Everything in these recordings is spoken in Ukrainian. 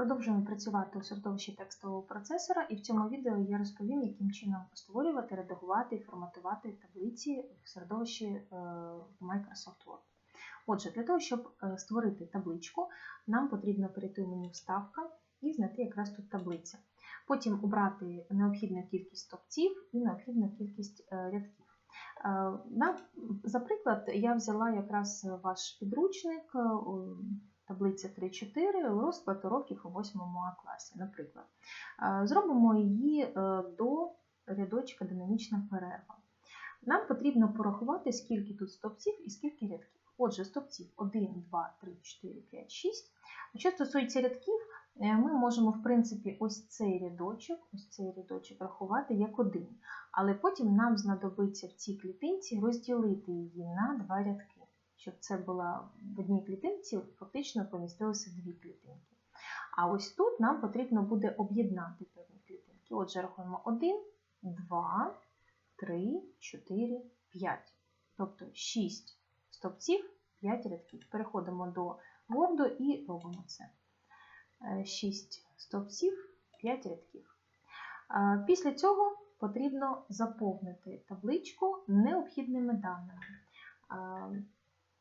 Продовжуємо працювати у середовищі текстового процесора, і в цьому відео я розповім, яким чином створювати, редагувати і форматувати таблиці в середовищі е, Microsoft Word. Отже, для того, щоб е, створити табличку, нам потрібно перейти в меню Вставка і знайти якраз тут таблиця. Потім обрати необхідну кількість стовпців і необхідну кількість е, рядків. За приклад, я взяла якраз ваш підручник, таблиця 3-4, розклад уроків у 8 А класі, наприклад. Зробимо її е, до рядочка динамічна перерва. Нам потрібно порахувати, скільки тут стовпців і скільки рядків. Отже, стовпців 1, 2, 3, 4, 5, 6. Що стосується рядків, е, ми можемо, в принципі, ось цей рядочок, ось цей рядочок рахувати як один. Але потім нам знадобиться в цій клітинці розділити її на два рядки, щоб це була в одній клітинці, фактично помістилося дві клітинки. А ось тут нам потрібно буде об'єднати певні клітинки. Отже, рахуємо 1, 2, 3, 4, 5. Тобто 6 стовпців, 5 рядків. Переходимо до Word і робимо це. 6 стовпців, 5 рядків. Е, Після цього потрібно заповнити табличку необхідними даними.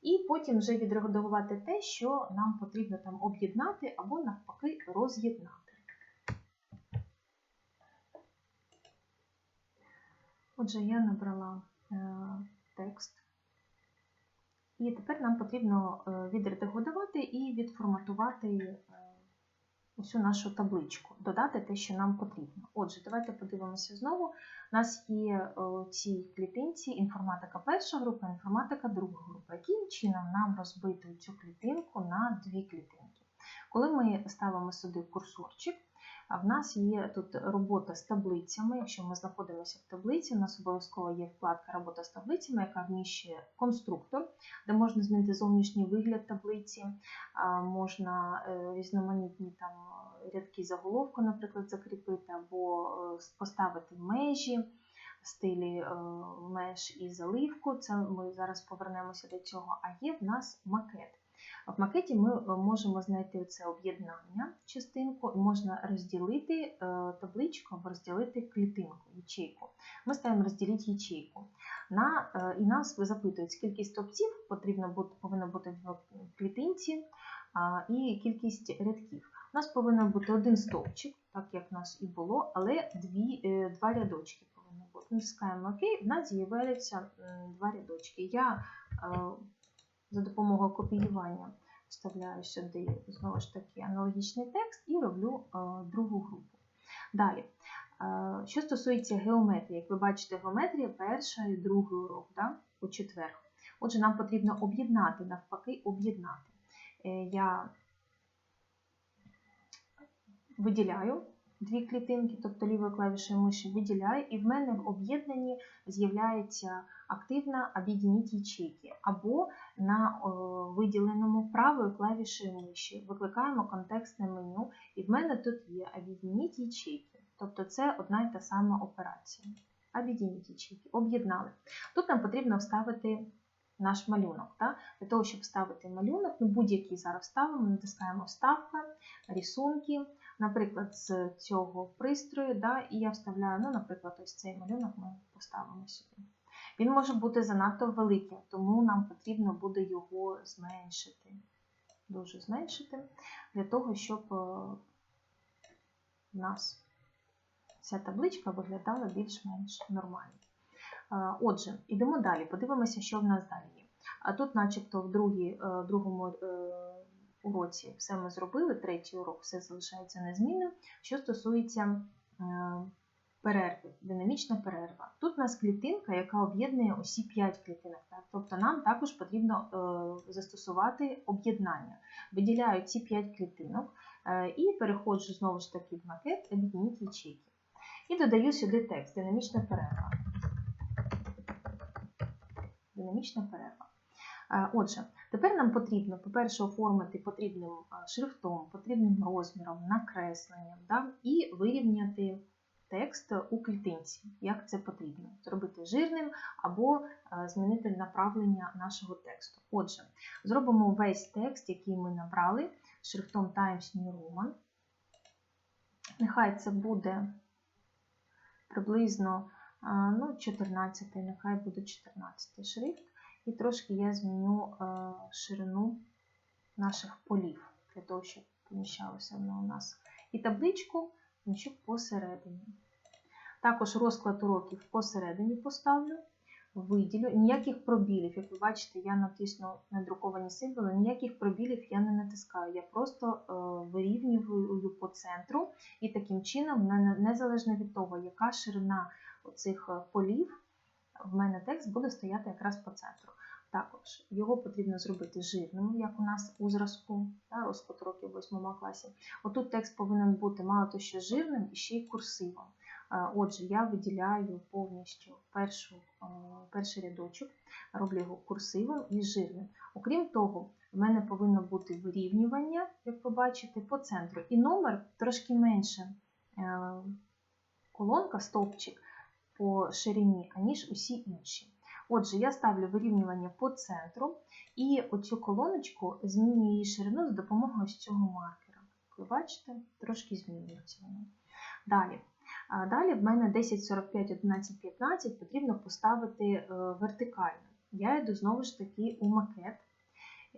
І потім вже відредагувати те, що нам потрібно там об'єднати або навпаки роз'єднати. Отже, я набрала е, текст. І тепер нам потрібно е, відредагувати і відформатувати усю нашу табличку, додати те, що нам потрібно. Отже, давайте подивимося знову. У нас є е, у цій клітинці інформатика перша група, інформатика друга група. Яким чином нам розбити цю клітинку на дві клітинки? Коли ми ставимо сюди курсорчик, а в нас є тут робота з таблицями. Якщо ми знаходимося в таблиці, у нас обов'язково є вкладка Робота з таблицями, яка вміщує конструктор, де можна змінити зовнішній вигляд таблиці, можна е, різноманітні там рядки заголовку, наприклад, закріпити, або е, поставити межі в стилі е, меж і заливку. Це ми зараз повернемося до цього. А є в нас макет. В макеті ми е, можемо знайти це об'єднання частинку і можна розділити е, табличку або розділити клітинку, ячейку. Ми ставимо розділити ячейку. На, е, і нас запитують, скільки стовпців потрібно бути, повинно бути в клітинці і кількість рядків. У нас повинен бути один стовпчик, так як в нас і було, але дві, два рядочки повинно бути. Натискаємо ОК, в нас з'являються два рядочки. Я за допомогою копіювання вставляю сюди знову ж таки аналогічний текст і роблю е, другу групу. Далі, е, що стосується геометрії, як ви бачите, геометрія перший і другий урок да, у четвер. Отже, нам потрібно об'єднати, навпаки, об'єднати. Е, Я виділяю дві клітинки, тобто лівою клавішою миші виділяю, і в мене в об'єднанні з'являється активна об'єдніть ячейки, або на о, виділеному правою клавішею миші викликаємо контекстне меню, і в мене тут є об'єдніть ячейки. Тобто це одна і та сама операція. Об'єдніть ячейки, об'єднали. Тут нам потрібно вставити наш малюнок. Так? Для того, щоб вставити малюнок, ну будь-який зараз ставимо, натискаємо вставка, рисунки, наприклад, з цього пристрою, да, і я вставляю, ну, наприклад, ось цей малюнок ми поставимо сюди. Він може бути занадто великим, тому нам потрібно буде його зменшити. Дуже зменшити, для того, щоб е, в нас ця табличка виглядала більш-менш нормально. Е, Отже, йдемо далі, подивимося, що в нас далі є. А тут, начебто, в другій, е, другому е, уроці все ми зробили, третій урок все залишається незмінним. Що стосується е, перерви, динамічна перерва. Тут у нас клітинка, яка об'єднує усі 5 клітинок. Так? Тобто нам також потрібно е, застосувати об'єднання. Виділяю ці 5 клітинок е, і переходжу знову ж таки в макет, об'єдніть ячейки. І додаю сюди текст динамічна перерва. Динамічна перерва. Е, Отже, тепер нам потрібно, по-перше, оформити потрібним шрифтом, потрібним розміром, накресленням да, і вирівняти текст у клітинці, як це потрібно. Зробити жирним або е, змінити направлення нашого тексту. Отже, зробимо весь текст, який ми набрали шрифтом Times New Roman. Нехай це буде приблизно а, ну, 14, нехай буде 14 шрифт. І трошки я зміню е, ширину наших полів для того, щоб поміщалося воно у нас. І табличку поміщу посередині. Також розклад уроків посередині поставлю, виділю. Ніяких пробілів, як ви бачите, я натисну надруковані символи, ніяких пробілів я не натискаю. Я просто е, вирівнюю по центру, і таким чином, незалежно від того, яка ширина цих полів, в мене текст буде стояти якраз по центру. Також його потрібно зробити жирним, як у нас у зразку, та, розклад років в 8 класі. Отут текст повинен бути мало то що жирним і ще й курсивом. Отже, я виділяю повністю першу, перший рядочок, роблю його курсивом і жирним. Окрім того, в мене повинно бути вирівнювання, як ви бачите, по центру. І номер трошки менше е, колонка, стовпчик по ширині, аніж усі інші. Отже, я ставлю вирівнювання по центру і оцю колоночку змінюю її ширину за допомогою ось цього маркера. Ви бачите, трошки змінюється воно. Далі. Далі в мене 10, 45, 11, 15 потрібно поставити е, вертикально. Я йду знову ж таки у макет.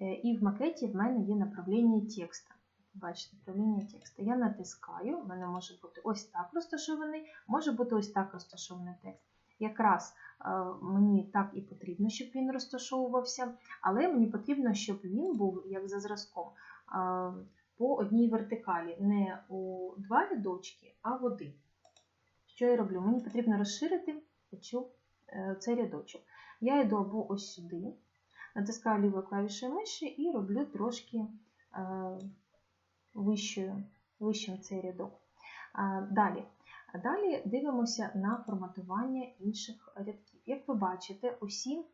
Е, і в макеті в мене є направлення текста. Бачите, направлення текста. Я натискаю, в мене може бути ось так розташований, може бути ось так розташований текст. Якраз мені так і потрібно, щоб він розташовувався, але мені потрібно, щоб він був, як за зразком, по одній вертикалі, не у два рядочки, а в один. Що я роблю? Мені потрібно розширити е, цей рядочок. Я йду або ось сюди, натискаю лівою клавішою миші і роблю трошки е, вищим цей рядок. Далі. Далі дивимося на форматування інших рядків. Як ви бачите, усі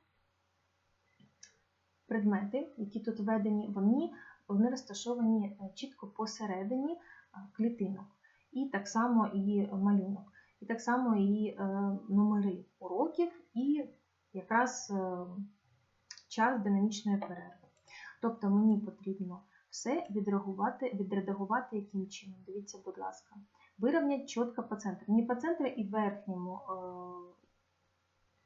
предмети, які тут введені, вони, вони розташовані е, чітко посередині клітинок. І так само і малюнок і так само і е, номери уроків, і якраз е, час динамічної перерви. Тобто мені потрібно все відредагувати, відредагувати яким чином. Дивіться, будь ласка, вирівняти чітко по центру. Не по центру і верхньому, е,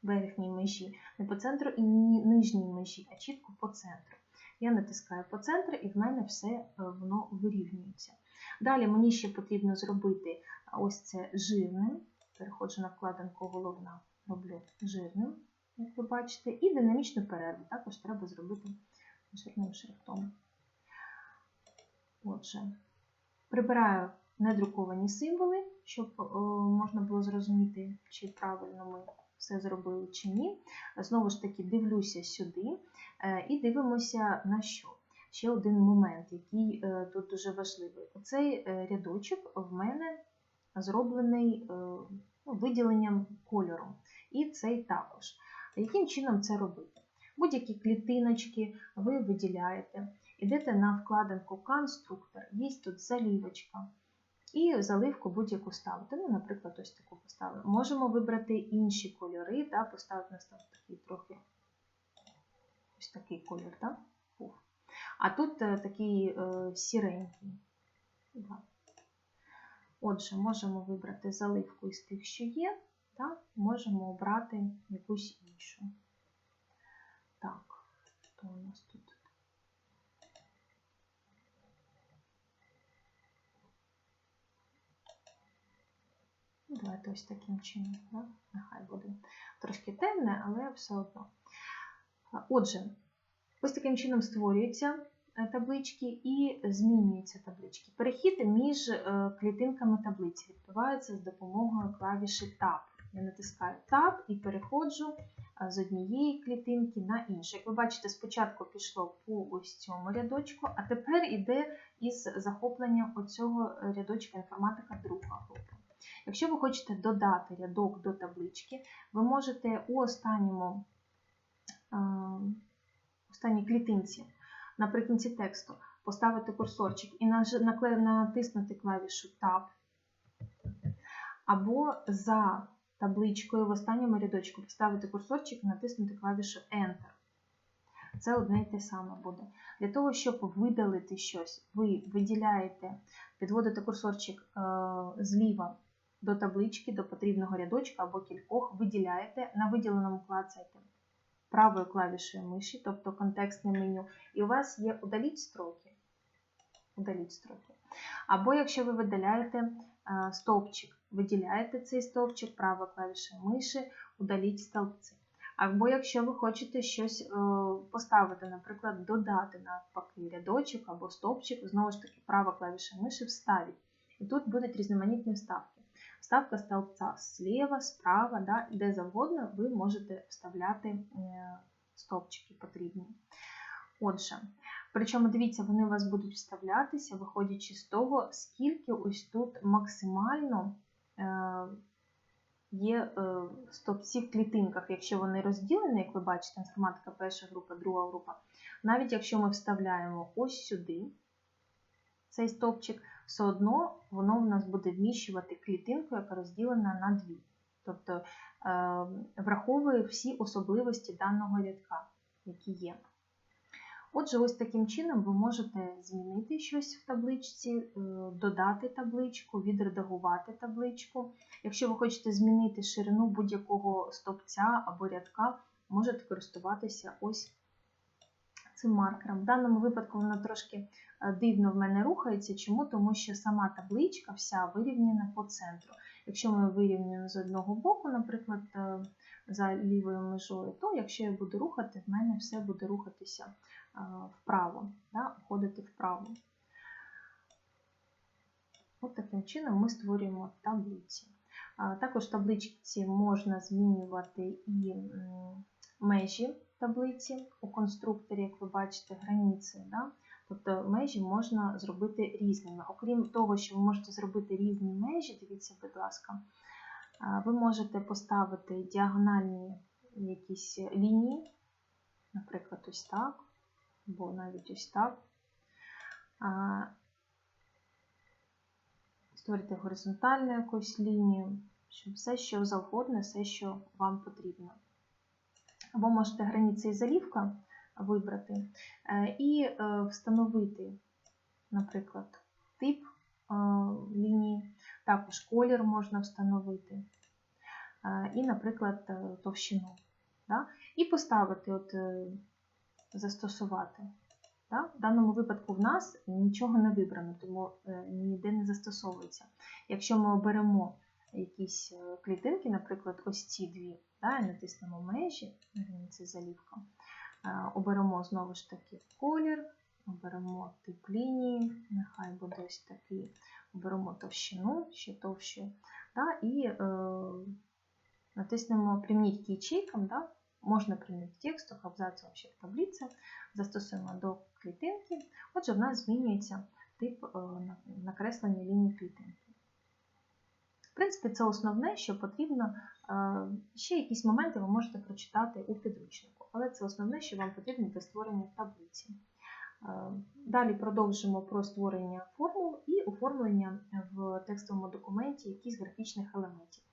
верхній межі, не по центру і нижній межі, а чітко по центру. Я натискаю по центру і в мене все воно вирівнюється. Далі мені ще потрібно зробити ось це жирним. Переходжу на вкладинку головна, роблю жирним, як ви бачите, і динамічну перерву також треба зробити жирним шрифтом. Отже, прибираю недруковані символи, щоб о, можна було зрозуміти, чи правильно ми все зробили чи ні. Знову ж таки, дивлюся сюди е, і дивимося на що. Ще один момент, який е, тут дуже важливий. Оцей е, рядочок в мене зроблений ну, виділенням кольору. І цей також. Яким чином це робити? Будь-які клітиночки ви виділяєте, йдете на вкладинку конструктор, є тут залівочка. І заливку будь-яку ставити. Ну, наприклад, ось таку поставимо. Можемо вибрати інші кольори, да, поставити на такий трохи ось такий кольор. Да? А тут е, такий е, сіренький. Да. Отже, можемо вибрати заливку із тих, що є, та можемо обрати якусь іншу. Так, що у нас тут? Ну, давайте ось таким чином. Да? Нехай буде трошки темне, але все одно. Отже, ось таким чином створюється Е, таблички і змінюються таблички. Перехід між е, клітинками таблиці відбувається з допомогою клавіші Tab. Я натискаю Tab і переходжу е, з однієї клітинки на іншу. Як ви бачите, спочатку пішло по ось цьому рядочку, а тепер йде із захопленням оцього рядочка інформатика друга група. Якщо ви хочете додати рядок до таблички, ви можете у останньому, останній клітинці наприкінці тексту поставити курсорчик і натиснути клавішу Tab, або за табличкою в останньому рядочку поставити курсорчик і натиснути клавішу Enter. Це одне й те саме буде. Для того, щоб видалити щось, ви виділяєте, підводите курсорчик е, зліва до таблички, до потрібного рядочка або кількох, виділяєте, на виділеному клацаєте правою клавішою миші, тобто контекстне меню, і у вас є удаліть строки. Удаліть строки. Або якщо ви видаляєте е, стовпчик, виділяєте цей стовпчик правою клавішою миші, удаліть стовпці. Або якщо ви хочете щось е, поставити, наприклад, додати навпаки рядочок або стовпчик, знову ж таки, права клавіша миші вставіть. І тут будуть різноманітні вставки. Вставка стовпця зліва, справа, да, де завгодно ви можете вставляти е, стовпчики потрібні. Отже, причому дивіться, вони у вас будуть вставлятися, виходячи з того, скільки ось тут максимально е, є е, стовпці в клітинках, якщо вони розділені, як ви бачите, інформатика перша група, друга група. Навіть якщо ми вставляємо ось сюди цей стовпчик, все одно воно в нас буде вміщувати клітинку, яка розділена на дві. Тобто е, враховує всі особливості даного рядка, які є. Отже, ось таким чином ви можете змінити щось в табличці, е, додати табличку, відредагувати табличку. Якщо ви хочете змінити ширину будь-якого стовпця або рядка, можете користуватися ось цим маркером. В даному випадку воно трошки дивно в мене рухається. Чому? Тому що сама табличка вся вирівняна по центру. Якщо ми вирівнюємо з одного боку, наприклад, е, за лівою межою, то якщо я буду рухати, в мене все буде рухатися е, вправо, да, уходити вправо. От таким чином ми створюємо таблиці. Також в табличці можна змінювати і межі таблиці у конструкторі, як ви бачите, границі. Да? Тобто межі можна зробити різними. Окрім того, що ви можете зробити різні межі, дивіться, будь ласка, ви можете поставити діагональні якісь лінії, наприклад, ось так, або навіть ось так. Створити горизонтальну якусь лінію, щоб все, що завгодно, все, що вам потрібно. Або можете границя і залівка вибрати е, і е, встановити, наприклад, тип е, лінії, також колір можна встановити, і, наприклад, товщину. І поставити, от, застосувати. В даному випадку в нас нічого не вибрано, тому ніде не застосовується. Якщо ми оберемо якісь клітинки, наприклад, ось ці дві, і натиснемо межі, границі залівка, оберемо знову ж таки колір, оберемо тип лінії, нехай буде ось такий, оберемо товщину, ще товщу, да, і е, натиснемо «Приміть к ячейкам», да, можна приміть в текстах, абзацу вообще в таблиці, застосуємо до клітинки. Отже, в нас змінюється тип е, накреслення лінії клітинки. В принципі, це основне, що потрібно. Е, ще якісь моменти ви можете прочитати у підручнику, але це основне, що вам потрібно для створення таблиці. Е, далі продовжимо про створення формул і оформлення в текстовому документі якихось графічних елементів.